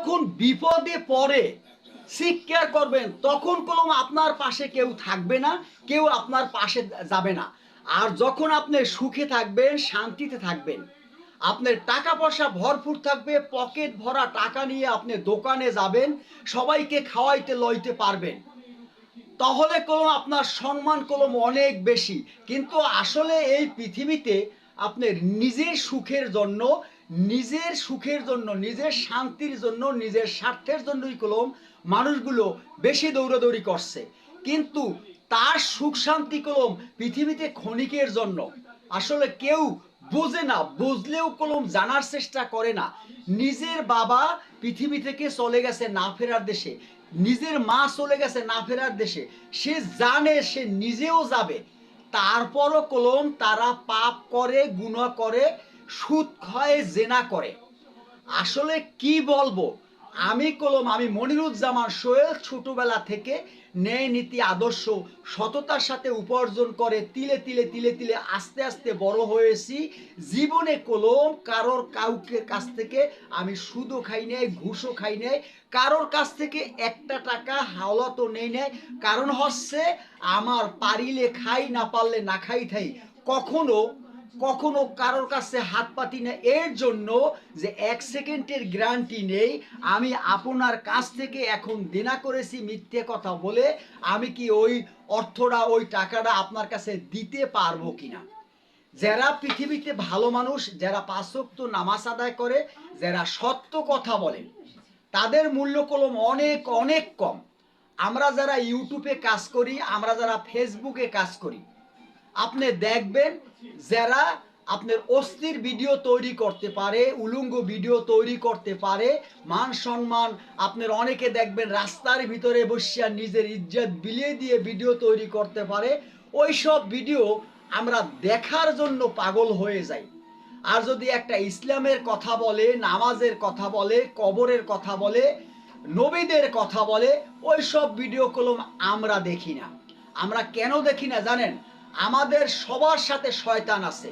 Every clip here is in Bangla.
যখন বিপদে পড়ে শিক্ষা করবেন, তখন কলম আপনার পাশে কেউ থাকবে না, কেউ আপনার পাশে যাবে না। আর যখন আপনি সুখে থাকবেন, শান্তিতে থাকবেন, আপনার টাকা পয়সা ভরপুর থাকবে পকেট ভরা টাকা নিয়ে আপনি দোকানে যাবেন, সবাইকে খাওয়াইতে, লইতে পারবেন। তাহলে কলম আপনার সম্মান কলম অনেক বেশি। কিন্তু আসলে এই পৃথিবীতে আপনার নিজের সুখের জন্য নিজের সুখের জন্য, নিজের শান্তির জন্য, নিজের স্বার্থের জন্যই কলম মানুষগুলো বেশি দৌড়াদৌড়ি করছে। কিন্তু তার সুখ শান্তি কলম পৃথিবীতে ক্ষণিকের জন্য। আসলে কেউ বোঝে না, বুঝলেও কলম জানার চেষ্টা করে না। নিজের বাবা পৃথিবী থেকে চলে গেছে না ফেরার দেশে। নিজের মা চলে গেছে না ফেরার দেশে। সে জানে, সে নিজেও যাবে। তারপরও কলম তারা পাপ করে গুণা করে সুদ খায় জেনা করে। আসলে কি বলব? আমি কলম, আমি মনিরুজ্জামান সোহেল ছোটবেলা থেকে ন্যায় নীতি, আদর্শ, সততার সাথে উপার্জন করে তিলে তিলে তিলে তিলে আস্তে আস্তে বড় হয়েছি। জীবনে কলম কারোর কাউকে কাছ থেকে আমি সুদও খাই নাই, ঘুষও খাই নাই। কারোর কাছ থেকে একটা টাকা হাওলা তো নেই। নেয় কারণ হচ্ছে, আমার পারিলে খাই, না পারলে না খাই থাই। কখনো কখনো কারোর কাছে হাত পাতি না এর জন্য যে এক সেকেন্ডের গ্যারান্টি নেই, আমি আপনার কাছ থেকে এখন দেনা করেছি মিথ্যে কথা বলে, আমি কি ওই অর্থটা, ওই টাকাটা আপনার কাছে দিতে পারব কিনা? যারা পৃথিবীতে ভালো মানুষ, যারা পাঁচক্ত নামাজ আদায় করে, যারা সত্য কথা বলে, তাদের মূল্য কলম অনেক অনেক কম। আমরা যারা ইউটিউবে কাজ করি, আমরা যারা ফেসবুকে কাজ করি আপনি দেখবেন যারা আপনার অস্থির ভিডিও তৈরি করতে পারে, উলঙ্গ ভিডিও তৈরি করতে পারে, মান সম্মান আপনার অনেকে দেখবেন রাস্তার ভিতরে বসিয়া নিজের ইজ্জত বিলিয়ে দিয়ে ভিডিও তৈরি করতে পারে। ওই সব ভিডিও আমরা দেখার জন্য পাগল হয়ে যাই। আর যদি একটা ইসলামের কথা বলে, নামাজের কথা বলে, কবরের কথা বলে, নবীদের কথা বলে ওই সব ভিডিও কলম আমরা দেখি না। আমরা কেন দেখি না জানেন? আমাদের সবার সাথে শয়তান আছে।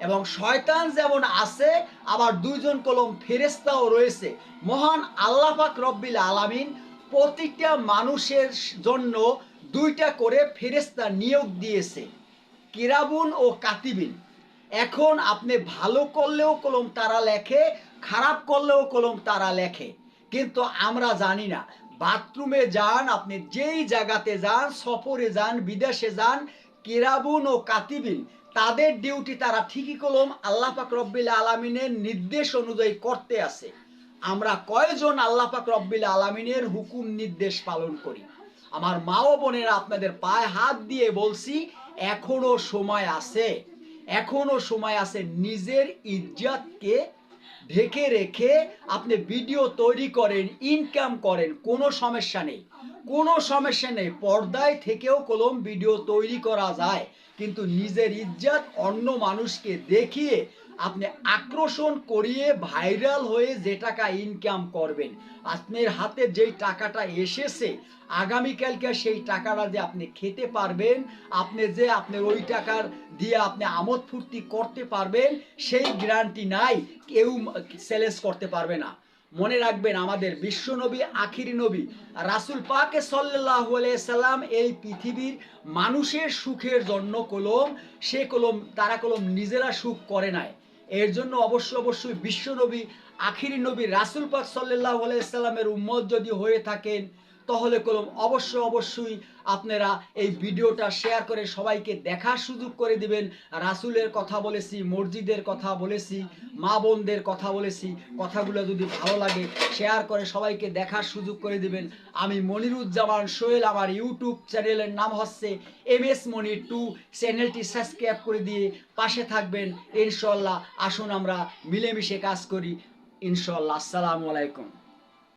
এবং শয়তান যেমন আছে, আবার দুইজন কলম ফেরেস্তাও রয়েছে। মহান আল্লাহ পাক রব্বিল আলামিন প্রতিটা মানুষের জন্য দুইটা করে ফেরেস্তা নিয়োগ দিয়েছে, কিরাবুন ও কাতিবিন। এখন আপনি ভালো করলেও কলম তারা লেখে, খারাপ করলেও কলম তারা লেখে। কিন্তু আমরা জানি না, বাথরুমে যান, আপনি যেই জায়গাতে যান, সফরে যান, বিদেশে যান কিরাবুন ও কাতিবিন, তাদের ডিউটি তারা ঠিকই কলম আল্লাহ পাক রব্বিল আলমিনের নির্দেশ অনুযায়ী করতে আছে। আমরা কয়জন আল্লাহ পাক রব্বিল আলমিনের হুকুম নির্দেশ পালন করি? আমার মা ও বোনেরা আপনাদের পায়ে হাত দিয়ে বলছি, এখনও সময় আছে। এখনও সময় আছে নিজের ইজ্জতকে ঢেকে রেখে আপনি ভিডিও তৈরি করেন ইনকাম করেন, কোনো সমস্যা নেই। কোনো সমস্যা নেই। পর্দায় থেকেও কলম ভিডিও তৈরি করা যায়। কিন্তু নিজের ইজ্জত অন্য মানুষকে দেখিয়ে আপনি আকর্ষণ করিয়ে ভাইরাল হয়ে যে টাকা ইনকাম করবেন। আপনার হাতে যেই টাকাটা এসেছে, আগামীকালকে সেই টাকাটা যে আপনি খেতে পারবেন, আপনি যে আপনার ওই টাকার দিয়ে আপনি আমোদ ফুর্তি করতে পারবেন, সেই গ্যারান্টি নাই। কেউ সেলেস করতে পারবে না। মনে রাখবেন আমাদের বিশ্বনবী আখিরি নবী, রাসুল পাকে সাল্লাহ সাল্লাম এই পৃথিবীর মানুষের সুখের জন্য কলম, সে কলম, তারা কলম নিজেরা সুখ করে নাই। এর জন্য অবশ্য অবশ্যই বিশ্বনবী আখিরি নবী, রাসুল পাক সাল্লাহ সাল্লামের উম্মত যদি হয়ে থাকেন তাহলে কলম অবশ্য অবশ্যই আপনারা এই ভিডিওটা শেয়ার করে সবাইকে দেখার সুযোগ করে দিবেন। রাসুলের কথা বলেছি, মসজিদের কথা বলেছি, মা বোনদের কথা বলেছি, কথাগুলো যদি ভালো লাগে শেয়ার করে সবাইকে দেখার সুযোগ করে দিবেন। আমি মনিরুজ্জামান সোহেল, আমার ইউটিউব চ্যানেলের নাম হচ্ছে এম এস মনি টু। চ্যানেলটি সাবস্ক্রাইব করে দিয়ে পাশে থাকবেন। ইনশাল্লাহ আসুন আমরা মিলেমিশে কাজ করি। ইনশাল্লাহ আসসালামু আলাইকুম।